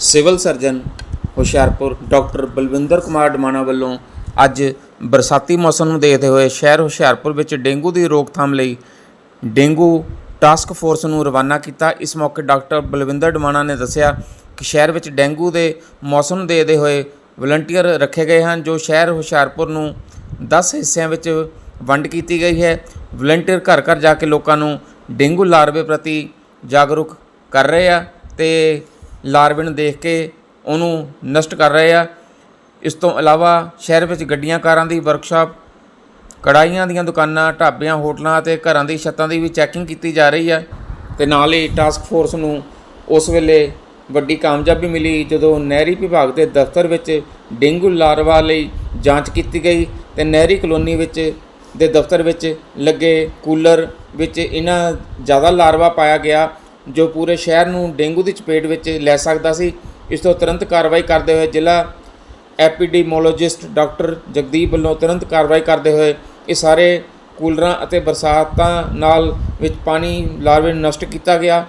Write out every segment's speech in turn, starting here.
Civil surgeon Hoshiarpur doctor Balwinder Kumar Damana ਵੱਲੋਂ ਅੱਜ ਬਰਸਾਤੀ ਮੌਸਮ ਨੂੰ ਦੇਖਦੇ ਹੋਏ ਸ਼ਹਿਰ ਹੁਸ਼ਿਆਰਪੁਰ ਵਿੱਚ ਡੇਂਗੂ ਦੀ ਰੋਕਥਾਮ ਲਈ ਡੇਂਗੂ ਟਾਸਕ ਫੋਰਸ ਨੂੰ ਰਵਾਨਾ ਕੀਤਾ। ਇਸ ਮੌਕੇ ਡਾਕਟਰ ਬਲਵਿੰਦਰ ਡਮਾਣਾ ਨੇ ਦੱਸਿਆ ਕਿ ਸ਼ਹਿਰ ਵਿੱਚ ਡੇਂਗੂ ਦੇ ਮੌਸਮ ਨੂੰ ਦੇਖਦੇ ਹੋਏ ਵਲੰਟੀਅਰ ਰੱਖੇ ਗਏ ਹਨ, ਜੋ ਸ਼ਹਿਰ ਹੁਸ਼ਿਆਰਪੁਰ ਨੂੰ 10 ਹਿੱਸਿਆਂ ਵਿੱਚ ਵੰਡ ਕੀਤੀ ਗਈ ਹੈ। ਵਲੰਟੀਅਰ ਘਰ ਘਰ ਜਾ ਕੇ ਲੋਕਾਂ ਨੂੰ ਡੇਂਗੂ ਲਾਰਵੇ ਪ੍ਰਤੀ ਜਾਗਰੂਕ ਕਰ ਰਹੇ ਆ ਤੇ ਲਾਰਵੇ ਨੂੰ ਦੇਖ ਕੇ ਉਹਨੂੰ ਨਸ਼ਟ ਕਰ ਰਹੇ ਆ। ਇਸ ਤੋਂ ਇਲਾਵਾ ਸ਼ਹਿਰ ਵਿੱਚ ਗੱਡੀਆਂ, ਕਾਰਾਂ ਦੀ ਵਰਕਸ਼ਾਪ ਕੜਾਈਆਂ ਦੀਆਂ ਦੁਕਾਨਾਂ, ਢਾਬਿਆਂ, ਹੋਟਲਾਂ ਅਤੇ ਘਰਾਂ ਦੀ ਛੱਤਾਂ ਦੀ ਵੀ ਚੈਕਿੰਗ ਕੀਤੀ ਜਾ ਰਹੀ ਹੈ ਤੇ ਨਾਲ ਹੀ ਟਾਸਕ ਫੋਰਸ ਨੂੰ ਉਸ ਵੇਲੇ ਵੱਡੀ ਕਾਮਯਾਬੀ ਮਿਲੀ ਜਦੋਂ ਨਹਿਰੀ ਵਿਭਾਗ ਦੇ ਦਫ਼ਤਰ ਵਿੱਚ ਡੇਂਗੂ ਲਾਰਵਾ ਲਈ ਜਾਂਚ ਕੀਤੀ ਗਈ ਤੇ ਨਹਿਰੀ ਕਲੋਨੀ ਵਿੱਚ ਦੇ ਦਫ਼ਤਰ ਵਿੱਚ ਲੱਗੇ ਕੂਲਰ ਵਿੱਚ ਇਹਨਾਂ ਜ਼ਿਆਦਾ ਲਾਰਵਾ ਪਾਇਆ ਗਿਆ ਜੋ ਪੂਰੇ ਸ਼ਹਿਰ ਨੂੰ ਡੇਂਗੂ ਦੀ ਚਪੇਟ ਵਿੱਚ ਲੈ ਸਕਦਾ ਸੀ, ਇਸ ਤੋਂ ਤੁਰੰਤ ਕਾਰਵਾਈ ਕਰਦੇ ਹੋਏ ਜ਼ਿਲ੍ਹਾ ਐਪੀਡੀਮੋਲੋਜਿਸਟ ਡਾਕਟਰ ਜਗਦੀਪ ਵੱਲੋਂ ਤੁਰੰਤ ਕਾਰਵਾਈ ਕਰਦੇ ਹੋਏ ਇਹ ਸਾਰੇ ਕੂਲਰਾਂ ਅਤੇ ਬਰਸਾਤਾਂ ਨਾਲ ਵਿੱਚ ਪਾਣੀ, ਲਾਰਵੇ ਨੂੰ ਨਸ਼ਟ ਕੀਤਾ ਗਿਆ।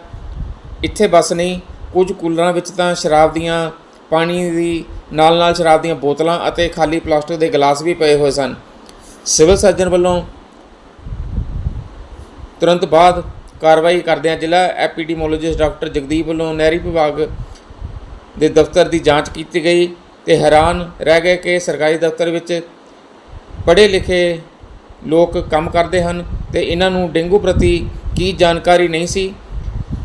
ਇੱਥੇ ਬਸ ਨਹੀਂ, ਕੁਝ ਕੂਲਰਾਂ ਵਿੱਚ ਤਾਂ ਸ਼ਰਾਬ ਦੀਆਂ, ਪਾਣੀ ਦੀ ਨਾਲ ਨਾਲ ਸ਼ਰਾਬ ਦੀਆਂ ਬੋਤਲਾਂ ਅਤੇ ਖਾਲੀ ਪਲਾਸਟਿਕ ਦੇ ਗਲਾਸ ਵੀ ਪਏ ਹੋਏ ਸਨ। ਸਿਵਲ ਸਰਜਨ ਵੱਲੋਂ ਤੁਰੰਤ ਬਾਅਦ ਕਾਰਵਾਈ ਕਰਦਿਆਂ ਜ਼ਿਲ੍ਹਾ ਐਪੀਡੀਮੋਲੋਜਿਸਟ ਡਾਕਟਰ ਜਗਦੀਪ ਵੱਲੋਂ ਨਹਿਰੀ ਵਿਭਾਗ ਦੇ ਦਫ਼ਤਰ ਦੀ ਜਾਂਚ ਕੀਤੀ ਗਈ ਤੇ ਹੈਰਾਨ ਰਹਿ ਗਏ ਕਿ ਸਰਕਾਰੀ ਦਫ਼ਤਰ ਵਿੱਚ ਪੜ੍ਹੇ ਲਿਖੇ ਲੋਕ ਕੰਮ ਕਰਦੇ ਹਨ ਤੇ ਇਹਨਾਂ ਨੂੰ ਡੇਂਗੂ ਪ੍ਰਤੀ ਕੀ ਜਾਣਕਾਰੀ ਨਹੀਂ ਸੀ।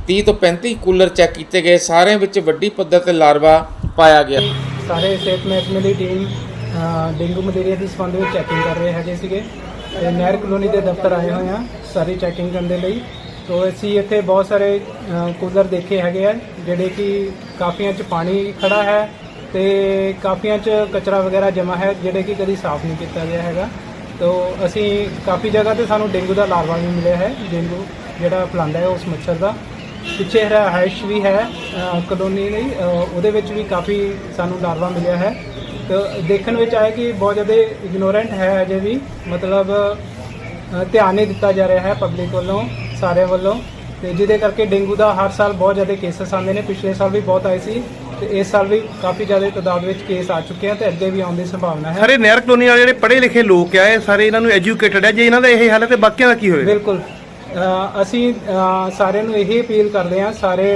30 ਤੋਂ 35 ਕੂਲਰ ਚੈੱਕ ਕੀਤੇ ਗਏ, ਸਾਰਿਆਂ ਵਿੱਚ ਵੱਡੀ ਪੱਧਰ ਤੇ ਲਾਰਵਾ ਪਾਇਆ ਗਿਆ। ਸਾਰੇ ਸਿਹਤ ਮਹਿਕਮੇ ਦੀ ਟੀਮ ਡੇਂਗੂ ਮਲੇਰੀਆ ਦੇ ਸੰਬੰਧ ਵਿੱਚ ਚੈਕਿੰਗ ਕਰ ਰਹੇ ਹੈਗੇ ਸੀਗੇ ਤੇ ਨਹਿਰ ਕਲੋਨੀ ਦੇ ਦਫ਼ਤਰ ਆਏ ਹੋਏ ਆ, ਸਾਰੀ ਚੈਕਿੰਗ ਕਰਨ ਦੇ ਲਈ। ਸੋ ਅਸੀਂ ਇੱਥੇ ਬਹੁਤ ਸਾਰੇ ਕੂਲਰ ਦੇਖੇ ਹੈਗੇ ਆ, ਜਿਹੜੇ ਕਿ ਕਾਫੀਆਂ 'ਚ ਪਾਣੀ ਖੜਾ ਹੈ ਤੇ ਕਾਫੀਆਂ 'ਚ ਕਚਰਾ ਵਗੈਰਾ ਜਮ੍ਹਾਂ ਹੈ, ਜਿਹੜੇ ਕਿ ਕਦੀ ਸਾਫ਼ ਨਹੀਂ ਕੀਤਾ ਗਿਆ ਹੈਗਾ। ਤੋ ਅਸੀਂ ਕਾਫੀ ਜਗ੍ਹਾ ਤੇ ਸਾਨੂੰ ਡੇਂਗੂ ਦਾ ਲਾਰਵਾ ਵੀ ਮਿਲਿਆ ਹੈ, ਡੇਂਗੂ ਜਿਹੜਾ ਫੈਲਾਉਂਦਾ ਹੈ ਉਸ ਮੱਛਰ ਦਾ। ਪਿੱਛੇ ਰਿਹਾਇਸ਼ ਵੀ ਹੈ ਕਲੋਨੀ ਲਈ ਉਹਦੇ ਵਿੱਚ ਵੀ ਕਾਫੀ ਸਾਨੂੰ ਲਾਰਵਾ ਮਿਲਿਆ ਹੈ। ਤੇ ਦੇਖਣ ਵਿੱਚ ਆਇਆ ਕਿ ਬਹੁਤ ਜ਼ਿਆਦਾ ਇਗਨੋਰੈਂਟ ਹੈ ਅਜੇ ਵੀ, ਮਤਲਬ ਧਿਆਨ ਨਹੀਂ ਦਿੱਤਾ ਜਾ ਰਿਹਾ ਹੈ ਪਬਲਿਕ ਵੱਲੋਂ। ਸਾਰਿਆਂ ਵੱਲੋਂ ਤੇ ਜਿਹਦੇ ਕਰਕੇ ਡੇਂਗੂ ਦਾ ਹਰ ਸਾਲ ਬਹੁਤ ਜ਼ਿਆਦਾ ਕੇਸਸ ਆਉਂਦੇ ਨੇ। ਪਿਛਲੇ ਸਾਲ ਵੀ ਬਹੁਤ ਆਏ ਸੀ ਤੇ ਇਸ ਸਾਲ ਵੀ ਕਾਫੀ ਜ਼ਿਆਦਾ ਤਾਦਾਦ ਵਿੱਚ ਕੇਸ ਆ ਚੁੱਕੇ ਹਨ ਤੇ ਅੱਗੇ ਵੀ ਆਉਣ ਦੀ ਸੰਭਾਵਨਾ ਹੈ। ਸਾਰੇ ਨਹਿਰ ਕਲੋਨੀ ਵਾਲੇ ਜਿਹੜੇ ਪੜ੍ਹੇ ਲਿਖੇ ਲੋਕ ਆ ਇਹ ਸਾਰੇ ਇਹਨਾਂ ਨੂੰ ਐਜੂਕੇਟਡ ਹੈ ਜੇ ਇਹਨਾਂ ਦਾ ਇਹ ਹਾਲ ਹੈ ਤੇ ਬਾਕੀਆਂ ਦਾ ਕੀ ਹੋਏਗਾ? ਬਿਲਕੁਲ। ਅ, ਅਸੀਂ ਅ, ਸਾਰਿਆਂ ਨੂੰ ਇਹੀ ਅਪੀਲ ਕਰਦੇ ਹਾਂ ਸਾਰੇ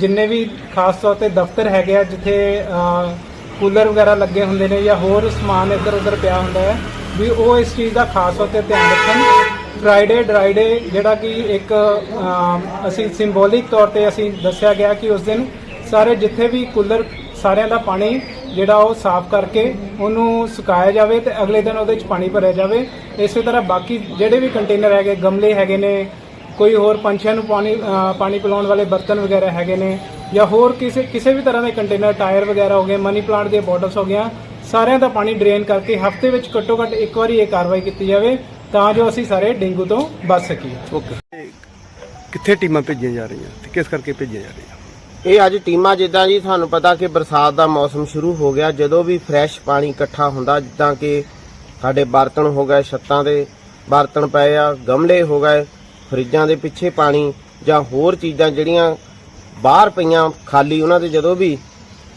ਜਿੰਨੇ ਵੀ ਖਾਸ ਤੌਰ ਤੇ ਦਫ਼ਤਰ ਹੈਗੇ ਆ ਜਿੱਥੇ ਅ, ਕੂਲਰ ਵਗੈਰਾ ਲੱਗੇ ਹੁੰਦੇ ਨੇ ਜਾਂ ਹੋਰ ਸਮਾਨ ਇੱਧਰ ਉੱਧਰ ਪਿਆ ਹੁੰਦਾ ਹੈ ਵੀ ਉਹ ਇਸ ਚੀਜ਼ ਦਾ ਖਾਸ ਤੌਰ ਤੇ ਧਿਆਨ ਰੱਖਣ। ਫਰਾਈਡੇ ਡਰਾਈਡੇ ਜਿਹੜਾ ਕਿ ਇੱਕ ਅਸੀਂ ਸਿੰਬੋਲਿਕ ਤੌਰ ਤੇ ਅਸੀਂ ਦੱਸਿਆ ਗਿਆ ਕਿ ਉਸ ਦਿਨ ਸਾਰੇ ਜਿੱਥੇ ਵੀ ਕੂਲਰ ਸਾਰਿਆਂ ਦਾ ਪਾਣੀ ਜਿਹੜਾ ਉਹ ਸਾਫ਼ ਕਰਕੇ ਉਹਨੂੰ ਸੁਕਾਇਆ ਜਾਵੇ ਤੇ ਅਗਲੇ ਦਿਨ ਉਹਦੇ ਵਿੱਚ ਪਾਣੀ ਭਰਿਆ ਜਾਵੇ। ਇਸੇ ਤਰ੍ਹਾਂ ਬਾਕੀ ਜਿਹੜੇ ਵੀ ਕੰਟੇਨਰ ਹੈਗੇ, ਗਮਲੇ ਹੈਗੇ ਨੇ, ਕੋਈ ਹੋਰ ਪੰਛੀਆਂ ਨੂੰ ਪਾਣੀ ਪਾਣੀ ਪਿਲਾਉਣ ਵਾਲੇ ਬਰਤਨ ਵਗੈਰਾ ਹੈਗੇ ਨੇ ਜਾਂ ਹੋਰ ਕਿਸੇ ਕਿਸੇ ਵੀ ਤਰ੍ਹਾਂ ਦੇ ਕੰਟੇਨਰ ਟਾਇਰ ਵਗੈਰਾ ਹੋ ਗਏ ਮਨੀ ਪਲਾਂਟ ਦੀਆਂ ਬੋਟਲਸ ਹੋ ਗਈਆਂ, ਸਾਰਿਆਂ ਦਾ ਪਾਣੀ ਡਰੇਨ ਕਰਕੇ ਹਫ਼ਤੇ ਵਿੱਚ ਘੱਟੋ ਘੱਟ ਇੱਕ ਵਾਰੀ ਇਹ ਕਾਰਵਾਈ ਕੀਤੀ ਜਾਵੇ। ਤਾਂ ਜੋ ਅਸੀਂ ਸਾਰੇ ਡੇਂਗੂ ਤੋਂ ਬਚ ਸਕੀਏ। ਓਕੇ। ਕਿੱਥੇ ਟੀਮਾਂ ਭੇਜੀਆਂ ਜਾ ਰਹੀਆਂ ਤੇ ਕਿਸ ਕਰਕੇ ਭੇਜੀਆਂ ਜਾ ਰਹੀਆਂ? ਇਹ ਅੱਜ ਟੀਮਾਂ ਜਿੱਦਾਂ ਜੀ ਤੁਹਾਨੂੰ ਪਤਾ ਕਿ ਬਰਸਾਤ ਦਾ ਮੌਸਮ ਸ਼ੁਰੂ ਹੋ ਗਿਆ ਜਦੋਂ ਵੀ ਫਰੈਸ਼ ਪਾਣੀ ਇਕੱਠਾ ਹੁੰਦਾ ਜਿੱਦਾਂ ਕਿ ਸਾਡੇ ਬਰਤਨ ਹੋ ਗਏ ਛੱਤਾਂ ਦੇ ਬਰਤਨ ਪਏ ਆ ਗਮਲੇ ਹੋ ਗਏ ਫਰਿੱਜਾਂ ਦੇ ਪਿੱਛੇ ਪਾਣੀ ਜਾਂ ਹੋਰ ਚੀਜ਼ਾਂ ਜਿਹੜੀਆਂ ਬਾਹਰ ਪਈਆਂ ਖਾਲੀ ਉਹਨਾਂ ਦੇ ਜਦੋਂ ਵੀ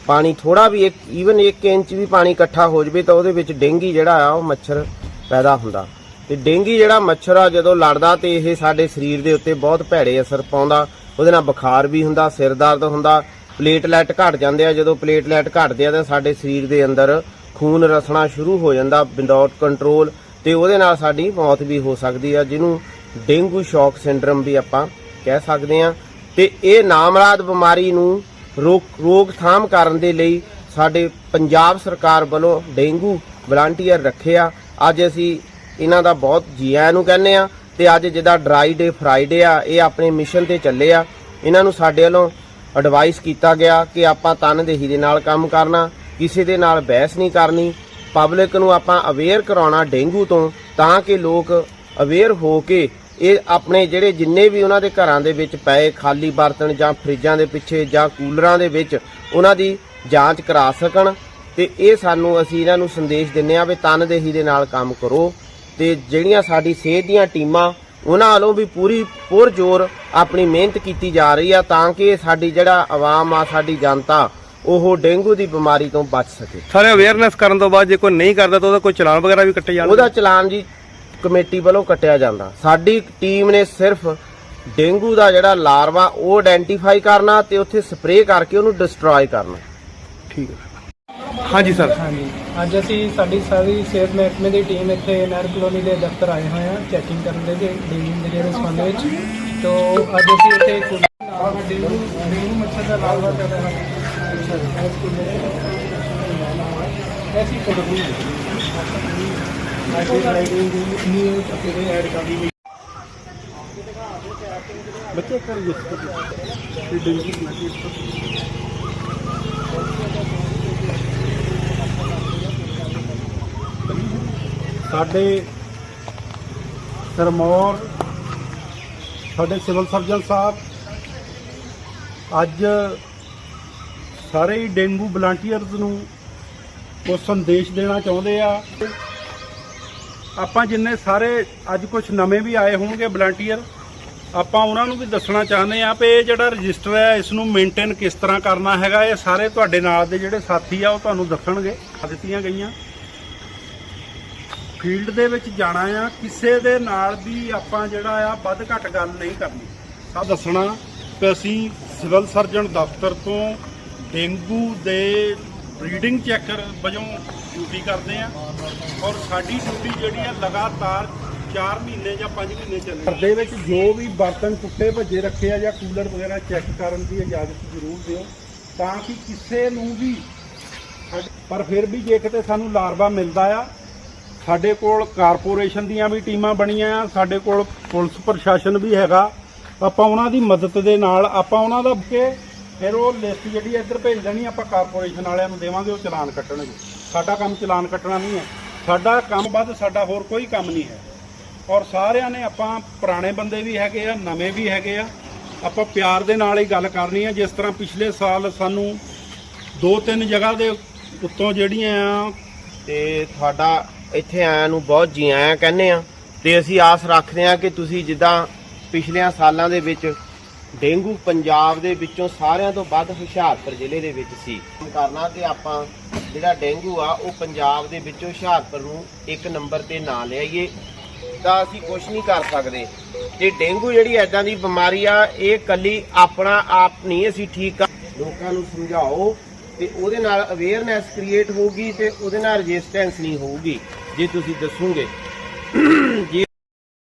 ਪਾਣੀ ਥੋੜਾ ਵੀ ਇੱਕ ਈਵਨ 1 ਇੰਚ ਵੀ ਪਾਣੀ ਇਕੱਠਾ ਹੋ ਜਵੇ ਤਾਂ ਉਹਦੇ ਵਿੱਚ ਡੇਂਗੀ ਜਿਹੜਾ ਆ ਉਹ ਮੱਛਰ ਪੈਦਾ ਹੁੰਦਾ। ਤੇ ਡੇਂਗੀ ਜਿਹੜਾ ਮੱਛਰ ਆ, ਜਦੋਂ ਲੜਦਾ ਤੇ ਇਹ ਸਾਡੇ ਸਰੀਰ ਦੇ ਉੱਤੇ ਬਹੁਤ ਭੈੜੇ ਅਸਰ ਪਾਉਂਦਾ। ਉਹਦੇ ਨਾਲ ਬੁਖਾਰ ਵੀ ਹੁੰਦਾ, ਸਿਰ ਦਰਦ ਹੁੰਦਾ, ਪਲੇਟਲੈਟ ਘਟ ਜਾਂਦੇ ਆ। ਜਦੋਂ ਪਲੇਟਲੈਟ ਘਟਦੇ ਆ, ਤਾਂ ਸਾਡੇ ਸਰੀਰ ਦੇ ਅੰਦਰ ਖੂਨ ਰਸਣਾ ਸ਼ੁਰੂ ਹੋ ਜਾਂਦਾ ਵਿਦਆਊਟ ਕੰਟਰੋਲ ਤੇ ਉਹਦੇ ਨਾਲ ਸਾਡੀ ਮੌਤ ਵੀ ਹੋ ਸਕਦੀ ਆ, ਜਿਹਨੂੰ ਡੇਂਗੂ ਸ਼ੌਕ ਸਿੰਡਰਮ ਵੀ ਆਪਾਂ ਕਹਿ ਸਕਦੇ ਆ। ਤੇ ਇਹ ਨਾਮਰਾਦ ਬਿਮਾਰੀ ਨੂੰ ਰੋਕ, ਰੋਕਥਾਮ ਕਰਨ ਦੇ ਲਈ ਸਾਡੇ ਪੰਜਾਬ ਸਰਕਾਰ ਵੱਲੋਂ ਡੇਂਗੂ ਵਲੰਟੀਅਰ ਰੱਖੇ ਆ। ਅੱਜ ਅਸੀਂ ਇਹਨਾਂ ਦਾ ਬਹੁਤ ਜੀ ਆਇਆਂ ਨੂੰ ਕਹਿੰਦੇ ਆ ਤੇ ਅੱਜ ਜਿਹਦਾ ਡਰਾਈ ਡੇ ਫਰਾਈਡੇ ਆ, ਇਹ ਆਪਣੇ ਮਿਸ਼ਨ ਤੇ ਚੱਲੇ ਆ। ਇਹਨਾਂ ਨੂੰ ਸਾਡੇ ਵੱਲੋਂ ਐਡਵਾਈਸ ਕੀਤਾ ਗਿਆ ਕਿ ਆਪਾਂ ਤਨਦੇਹੀ ਦੇ ਨਾਲ ਕੰਮ ਕਰਨਾ, ਕਿਸੇ ਦੇ ਨਾਲ ਬਹਿਸ ਨਹੀਂ ਕਰਨੀ। ਪਬਲਿਕ ਨੂੰ ਆਪਾਂ ਅਵੇਅਰ ਕਰਾਉਣਾ ਡੇਂਗੂ ਤੋਂ, ਤਾਂ ਕਿ ਲੋਕ ਅਵੇਅਰ ਹੋ ਕੇ ਇਹ ਆਪਣੇ ਜਿਹੜੇ ਜਿੰਨੇ ਵੀ ਉਹਨਾਂ ਦੇ ਘਰਾਂ ਦੇ ਵਿੱਚ ਪਏ ਖਾਲੀ ਬਰਤਨ ਜਾਂ ਫਰਿੱਜਾਂ ਦੇ ਪਿੱਛੇ ਜਾਂ ਕੂਲਰਾਂ ਦੇ ਵਿੱਚ ਉਹਨਾਂ ਦੀ ਜਾਂਚ ਕਰਾ ਸਕਣ ਤੇ ਇਹ ਸਾਨੂੰ ਅਸੀਂ ਇਹਨਾਂ ਨੂੰ ਸੰਦੇਸ਼ ਦਿੰਨੇ ਆ ਵੀ ਤਨਦੇਹੀ ਦੇ ਨਾਲ ਕੰਮ ਕਰੋ। ਤੇ ਜਿਹੜੀਆਂ ਸਾਡੀ ਸਿਹਤ ਦੀਆਂ ਟੀਮਾਂ ਉਹਨਾਂ ਵੱਲੋਂ ਵੀ ਪੂਰੀ ਪੁਰ ਜ਼ੋਰ ਆਪਣੀ ਮਿਹਨਤ ਕੀਤੀ ਜਾ ਰਹੀ ਆ ਤਾਂ ਕਿ ਸਾਡੀ ਜਿਹੜਾ ਆਵਾਮ ਆ ਸਾਡੀ ਜਨਤਾ ਉਹ ਡੇਂਗੂ ਦੀ ਬਿਮਾਰੀ ਤੋਂ ਬਚ ਸਕੇ। ਸਾਰੇ ਅਵੇਅਰਨੈਸ ਕਰਨ ਤੋਂ ਬਾਅਦ ਜੇ ਕੋਈ ਨਹੀਂ ਕਰਦਾ ਤਾਂ ਉਹਦਾ ਕੋਈ ਚਲਾਨ ਵਗੈਰਾ ਵੀ ਕੱਟੇ ਜਾਣਗੇ? ਉਹਦਾ ਚਲਾਨ ਜੀ ਕਮੇਟੀ ਵੱਲੋਂ ਕੱਟਿਆ ਜਾਂਦਾ। ਸਾਡੀ ਟੀਮ ਨੇ ਸਿਰਫ ਡੇਂਗੂ ਦਾ ਜਿਹੜਾ ਲਾਰਵਾ ਉਹ ਆਇਡੈਂਟੀਫਾਈ ਕਰਨਾ ਤੇ ਉੱਥੇ ਸਪਰੇਅ ਕਰਕੇ ਉਹਨੂੰ ਡਿਸਟਰੋਏ ਕਰਨਾ। ਠੀਕ ਹੈ। ਹਾਂਜੀ, ਸਰ। ਹਾਂਜੀ। ਅੱਜ ਅਸੀਂ ਸਾਡੀ ਸਾਰੀ ਸਿਹਤ ਮਹਿਕਮੇ ਦੀ ਟੀਮ ਇੱਥੇ ਨਹਿਰ ਕਲੋਨੀ ਦੇ ਦਫ਼ਤਰ ਆਏ ਹੋਏ ਹਾਂ, ਚੈਕਿੰਗ ਕਰਨ ਦੇ ਲਈ ਡੇਂਗੂ ਮਲੇਰੀਆ ਦੇ ਸੰਬੰਧ ਵਿੱਚ। ਤੋਂ ਅੱਜ ਅਸੀਂ ਇੱਥੇ ਡੇਂਗੂ ਡੇਂਗੂ ਮੱਛਰ ਦਾ ਲਾਰਵਾ ਚੱਲ ਰਿਹਾ ਹੈ ਐਸੀ ਫੋਟੋ ਅੱਜ ਲਾਈਟਿੰਗ ਦੀ ਨਿਊ ਚੱਕੇ ਐਡ ਕਰ ਦੀ ਬੱਚੇ ਕਰ ਜਿਸ ਡੇਂਗੂ ਸਾਡੇ ਸਰਮੌਰ ਸਾਡੇ ਸਿਵਲ ਸਰਜਨ ਸਾਹਿਬ, ਅੱਜ ਸਾਰੇ ਹੀ ਡੇਂਗੂ ਵਲੰਟੀਅਰਸ ਨੂੰ ਉਹ ਸੰਦੇਸ਼ ਦੇਣਾ ਚਾਹੁੰਦੇ ਆ। ਆਪਾਂ ਜਿੰਨੇ ਸਾਰੇ ਅੱਜ ਕੁਝ ਨਵੇਂ ਵੀ ਆਏ ਹੋਣਗੇ ਵਲੰਟੀਅਰ ਆਪਾਂ ਉਹਨਾਂ ਨੂੰ ਵੀ ਦੱਸਣਾ ਚਾਹੁੰਦੇ ਆ ਕਿ ਇਹ ਜਿਹੜਾ ਰਜਿਸਟਰ ਹੈ ਇਸ ਨੂੰ ਮੇਨਟੇਨ ਕਿਸ ਤਰ੍ਹਾਂ ਕਰਨਾ ਹੈਗਾ, ਇਹ ਸਾਰੇ ਤੁਹਾਡੇ ਨਾਲ ਦੇ ਜਿਹੜੇ ਸਾਥੀ ਆ, ਉਹ ਤੁਹਾਨੂੰ ਦੱਸਣਗੇ ਦਿੱਤੀਆਂ ਗਈਆਂ। ਫੀਲਡ ਦੇ ਵਿੱਚ ਜਾਣਾ ਆ, ਕਿਸੇ ਦੇ ਨਾਲ ਵੀ ਆਪਾਂ ਜਿਹੜਾ ਆ ਵੱਧ ਘੱਟ ਗੱਲ ਨਹੀਂ ਕਰਨੀ। ਸਭ ਦੱਸਣਾ ਕਿ ਅਸੀਂ ਸਿਵਲ ਸਰਜਨ ਦਫ਼ਤਰ ਤੋਂ ਡੇਂਗੂ ਦੇ ਬਰੀਡਿੰਗ ਚੈਕਰ ਵਜੋਂ ਡਿਊਟੀ ਕਰਦੇ ਆ ਔਰ ਸਾਡੀ ਡਿਊਟੀ ਜਿਹੜੀ ਆ ਲਗਾਤਾਰ 4 ਮਹੀਨੇ ਜਾਂ 5 ਮਹੀਨੇ ਚੱਲੇਗੀ ਘਰ ਦੇ ਵਿੱਚ ਜੋ ਵੀ ਬਰਤਨ ਟੁੱਟੇ ਭੱਜੇ ਰੱਖੇ ਆ ਜਾਂ ਕੂਲਰ ਵਗੈਰਾ ਚੈੱਕ ਕਰਨ ਦੀ ਇਜਾਜ਼ਤ ਜ਼ਰੂਰ ਦਿਓ, ਤਾਂ ਕਿ ਕਿਸੇ ਨੂੰ ਵੀ ਪਰ ਫਿਰ ਵੀ ਜੇ ਕਿਤੇ ਸਾਨੂੰ ਲਾਰਵਾ ਮਿਲਦਾ ਆ ਸਾਡੇ ਕੋਲ ਕਾਰਪੋਰੇਸ਼ਨ ਦੀਆਂ ਵੀ ਟੀਮਾਂ ਬਣੀਆਂ ਆ, ਸਾਡੇ ਕੋਲ ਪੁਲਿਸ ਪ੍ਰਸ਼ਾਸਨ ਵੀ ਹੈਗਾ। ਆਪਾਂ ਉਹਨਾਂ ਦੀ ਮਦਦ ਦੇ ਨਾਲ, ਆਪਾਂ ਉਹਨਾਂ ਦਾ ਕੇ ਫਿਰ ਉਹ ਲਿਸਟ ਜਿਹੜੀ ਇੱਧਰ ਭੇਜ ਦੇਣੀ, ਆਪਾਂ ਕਾਰਪੋਰੇਸ਼ਨ ਵਾਲਿਆਂ ਨੂੰ ਦੇਵਾਂਗੇ, ਉਹ ਚਲਾਨ ਕੱਟਣਗੇ। ਸਾਡਾ ਕੰਮ ਚਲਾਨ ਕੱਟਣਾ ਨਹੀਂ ਹੈ। ਸਾਡਾ ਕੰਮ ਵੱਧ, ਸਾਡਾ ਹੋਰ ਕੋਈ ਕੰਮ ਨਹੀਂ ਹੈ। ਔਰ ਸਾਰਿਆਂ ਨੇ ਆਪਾਂ ਪੁਰਾਣੇ ਬੰਦੇ ਵੀ ਹੈਗੇ ਆ, ਨਵੇਂ ਵੀ ਹੈਗੇ ਆ। ਆਪਾਂ ਪਿਆਰ ਦੇ ਨਾਲ ਹੀ ਗੱਲ ਕਰਨੀ ਹੈ ਜਿਸ ਤਰ੍ਹਾਂ ਪਿਛਲੇ ਸਾਲ ਸਾਨੂੰ ਦੋ ਤਿੰਨ ਜਗ੍ਹਾ ਦੇ ਉੱਤੋਂ ਜਿਹੜੀਆਂ ਆ, ਤੇ ਤੁਹਾਡਾ ਇੱਥੇ ਆਇਆਂ ਨੂੰ ਬਹੁਤ ਜੀ ਆਇਆਂ ਕਹਿੰਦੇ ਆ ਤੇ ਅਸੀਂ ਆਸ ਰੱਖਦੇ ਆ ਕਿ ਤੁਸੀਂ ਜਿੱਦਾਂ ਪਿਛਲਿਆਂ ਸਾਲਾਂ ਦੇ ਵਿੱਚ ਡੇਂਗੂ ਪੰਜਾਬ ਦੇ ਵਿੱਚੋਂ ਸਾਰਿਆਂ ਤੋਂ ਵੱਧ ਹੁਸ਼ਿਆਰਪੁਰ ਜ਼ਿਲ੍ਹੇ ਦੇ ਵਿੱਚ ਸੀ। ਕਰਨਾ ਤੇ ਆਪਾਂ ਜਿਹੜਾ ਡੇਂਗੂ ਆ, ਉਹ ਪੰਜਾਬ ਦੇ ਵਿੱਚੋਂ ਹੁਸ਼ਿਆਰਪੁਰ ਨੂੰ ਇੱਕ ਨੰਬਰ ਤੇ ਨਾ ਲਿਆਈਏ ਤਾਂ ਅਸੀਂ ਕੁਝ ਨਹੀਂ ਕਰ ਸਕਦੇ। ਤੇ ਡੇਂਗੂ ਜਿਹੜੀ ਐਦਾਂ ਦੀ ਬਿਮਾਰੀ ਆ, ਇਹ ਕੱਲੀ ਆਪਣਾ ਆਪ ਨਹੀਂ ਅਸੀਂ ਠੀਕ ਕਰ ਲੋਕਾਂ ਨੂੰ ਸਮਝਾਓ ਤੇ ਉਹਦੇ ਨਾਲ ਅਵੇਅਰਨੈਸ ਕ੍ਰੀਏਟ ਹੋਊਗੀ ਤੇ ਉਹਦੇ ਨਾਲ ਰੈਜ਼ਿਸਟੈਂਸ ਨਹੀਂ ਹੋਊਗੀ। ਜੇ ਤੁਸੀਂ ਦੱਸੋਗੇ ਜੀ